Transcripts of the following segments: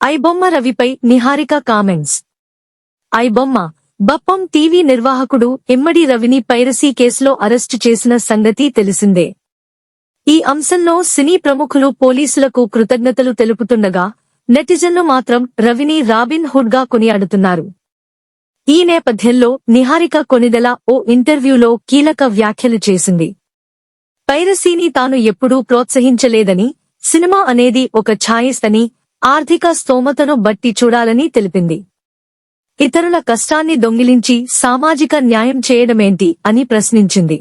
ఐబొమ్మ రవిపై Niharika comments. IBomma Bappam TV నిర్వాహకుడు ఇమ్మడి రవిని పైరసీ కేసులో అరెస్టు చేసిన సంగతి తెలిసిందే. ఈ అంశంలో సినీ ప్రముఖులు పోలీసులకు కృతజ్ఞతలు తెలుపుతుండగా నెటిజన్లు మాత్రం రవిని రాబిన్ హుడ్గా కొనియాడుతున్నారు. ఈ నేపథ్యంలో నిహారిక కొనిదెల ఓ ఇంటర్వ్యూలో కీలక వ్యాఖ్యలు చేసింది. పైరసీని తాను ఎప్పుడూ ప్రోత్సహించలేదని సినిమా అనేది ఒక ఛాయిస్ అని ఆర్థిక స్తోమతను బట్టి చూడాలని తెలిపింది. ఇతరుల కష్టాన్ని దొంగిలించి సామాజిక న్యాయం చేయడమేంటి అని ప్రశ్నించింది.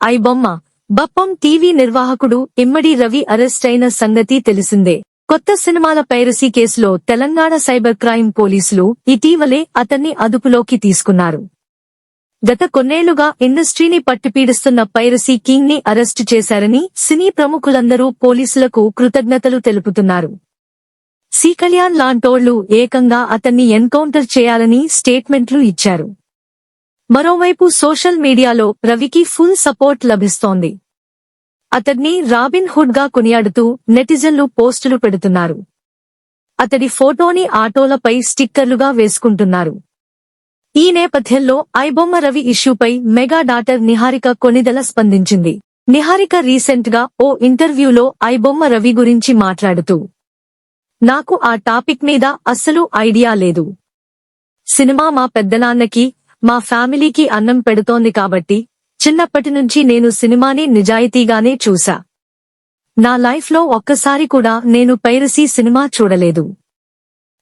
ఐబొమ్మ బప్పం టీవీ నిర్వాహకుడు ఇమ్మడి రవి అరెస్ట్ అయిన సంగతి తెలిసిందే. కొత్త సినిమాల పైరసీ కేసులో తెలంగాణ సైబర్ క్రైమ్ పోలీసులు ఇటీవలే అతన్ని అదుపులోకి తీసుకున్నారు. గత కొన్నేళ్ళుగా ఇండస్ట్రీని పట్టిపీడిస్తున్న పైరసీ కింగ్ని అరెస్టు చేశారని సినీ ప్రముఖులందరూ పోలీసులకు కృతజ్ఞతలు తెలుపుతున్నారు. సి లాంటోళ్ళు ఏకంగా అతన్ని ఎన్కౌంటర్ చేయాలని స్టేట్మెంట్లు ఇచ్చారు. మరోవైపు సోషల్ మీడియాలో రవికి ఫుల్ సపోర్ట్ లభిస్తోంది. అతడ్ని రాబిన్ హుడ్గా కొనియాడుతూ నెటిజన్లు పోస్టులు పెడుతున్నారు. అతడి ఫోటోని ఆటోలపై స్టిక్కర్లుగా వేసుకుంటున్నారు. ఈ నేపథ్యంలో ఐబొమ్మ రవి ఇష్యూపై మెగా డాటర్ నిహారిక కొనిదెల స్పందించింది. నిహారిక రీసెంట్గా ఓ ఇంటర్వ్యూలో ఐబొమ్మ రవి గురించి మాట్లాడుతూ నాకు ఆ టాపిక్ మీద అస్సలు ఐడియా లేదు. సినిమా మా పెద్దనాన్నకి మా ఫ్యామిలీకి అన్నం పెడుతోంది కాబట్టి చిన్నప్పటి నుంచి నేను సినిమాని నిజాయితీగానే చూసా. నా లైఫ్లో ఒక్కసారి కూడా నేను పైరసీ సినిమా చూడలేదు.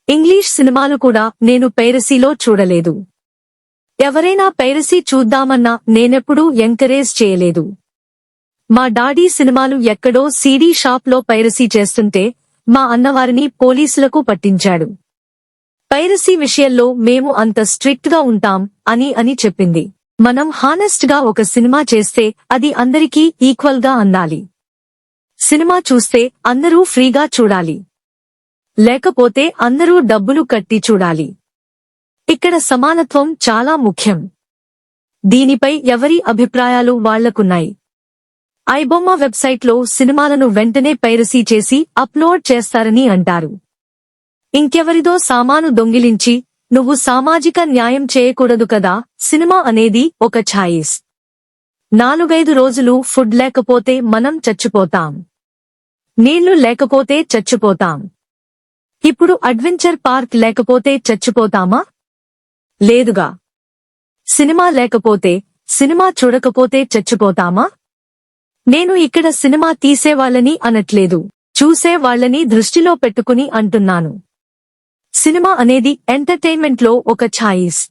ఇంగ్లీష్ సినిమాలు కూడా నేను పైరసీలో చూడలేదు. ఎవరైనా పైరసీ చూద్దామన్నా నేనెప్పుడూ ఎంకరేజ్ చేయలేదు. మా డాడీ సినిమాలు ఎక్కడో సీడీ షాప్లో పైరసీ చేస్తుంటే మా అన్నవారిని పోలీసులకు పట్టించాడు. పైరసీ విషయంలో మేము అంత స్ట్రిక్ట్గా ఉంటాం అని అని చెప్పింది. మనం హానెస్ట్గా ఒక సినిమా చేస్తే అది అందరికీ ఈక్వల్గా అందాలి. సినిమా చూస్తే అందరూ ఫ్రీగా చూడాలి. లేకపోతే అందరూ డబ్బులు కట్టి చూడాలి. ఇక్కడ సమానత్వం చాలా ముఖ్యం. దీనిపై ఎవరి అభిప్రాయాలు వాళ్ళకున్నాయి? ఐబొమ్మ వెబ్సైట్లో సినిమాలను వెంటనే పైరసీ చేసి అప్లోడ్ చేస్తారని అంటారు. ఇంకెవరిదో సామాను దొంగిలించి నువ్వు సామాజిక న్యాయం చేయకూడదు కదా సినిమా అనేది ఒక ఛాయిస్. నాలుగైదు రోజులు ఫుడ్ లేకపోతే మనం చచ్చిపోతాం. నీళ్ళు లేకపోతే చచ్చిపోతాం. ఇప్పుడు అడ్వెంచర్ పార్క్ లేకపోతే చచ్చిపోతామా? లేదుగా. సినిమా లేకపోతే సినిమా చూడకపోతే చచ్చిపోతామా? నేను ఇక్కడ సినిమా తీసేవాళ్ళని అనట్లేదు. చూసేవాళ్ళని దృష్టిలో పెట్టుకుని అంటున్నాను. సినిమా అనేది ఎంటర్టైన్మెంట్లో ఒక ఛాయిస్.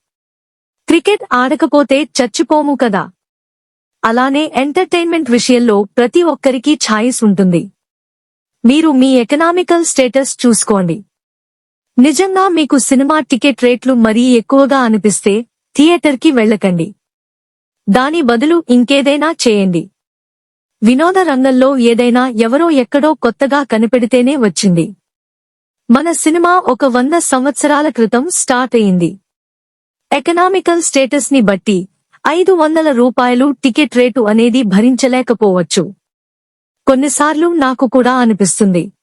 క్రికెట్ ఆడకపోతే చచ్చిపోము కదా. అలానే ఎంటర్టైన్మెంట్ విషయంలో ప్రతి ఒక్కరికి ఛాయిస్ ఉంటుంది. మీరు మీ ఎకనామికల్ స్టేటస్ చూసుకోండి. నిజంగా మీకు సినిమా టికెట్ రేట్లు మరీ ఎక్కువగా అనిపిస్తే థియేటర్కి వెళ్ళకండి. దాని బదులు ఇంకేదైనా చేయండి. వినోద రంగంలో ఏదైనా ఎవరో ఎక్కడో కొత్తగా కనిపెడితేనే వచ్చింది. మన సినిమా ఒక వంద సంవత్సరాల క్రితం స్టార్ట్ అయింది. ఎకనామికల్ స్టేటస్ని బట్టి ఐదు వందల రూపాయలు టికెట్ రేటు అనేది భరించలేకపోవచ్చు. కొన్నిసార్లు నాకు కూడా అనిపిస్తుంది.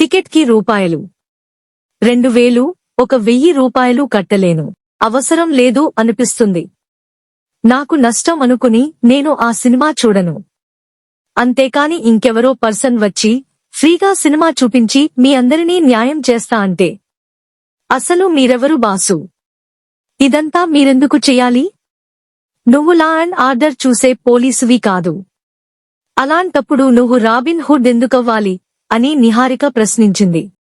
టికెట్కి రూపాయలు. రెండు వేలు ఒక వెయ్యి రూపాయలు కట్టలేను. అవసరం లేదు అనిపిస్తుంది. నాకు నష్టం అనుకుని నేను ఆ సినిమా చూడను. అంతేకాని ఇంకెవరో పర్సన్ వచ్చి ఫ్రీగా సినిమా చూపించి మీ అందరినీ న్యాయం చేస్తా అంటే అసలు మీరెవరు బాసు? ఇదంతా మీరెందుకు చెయ్యాలి నువ్వు లా అండ్ ఆర్డర్ చూసే పోలీసువి కాదు. అలాంటప్పుడు నువ్వు రాబిన్ హుడ్ ఎందుకవ్వాలి? అని నిహారిక ప్రశ్నించింది.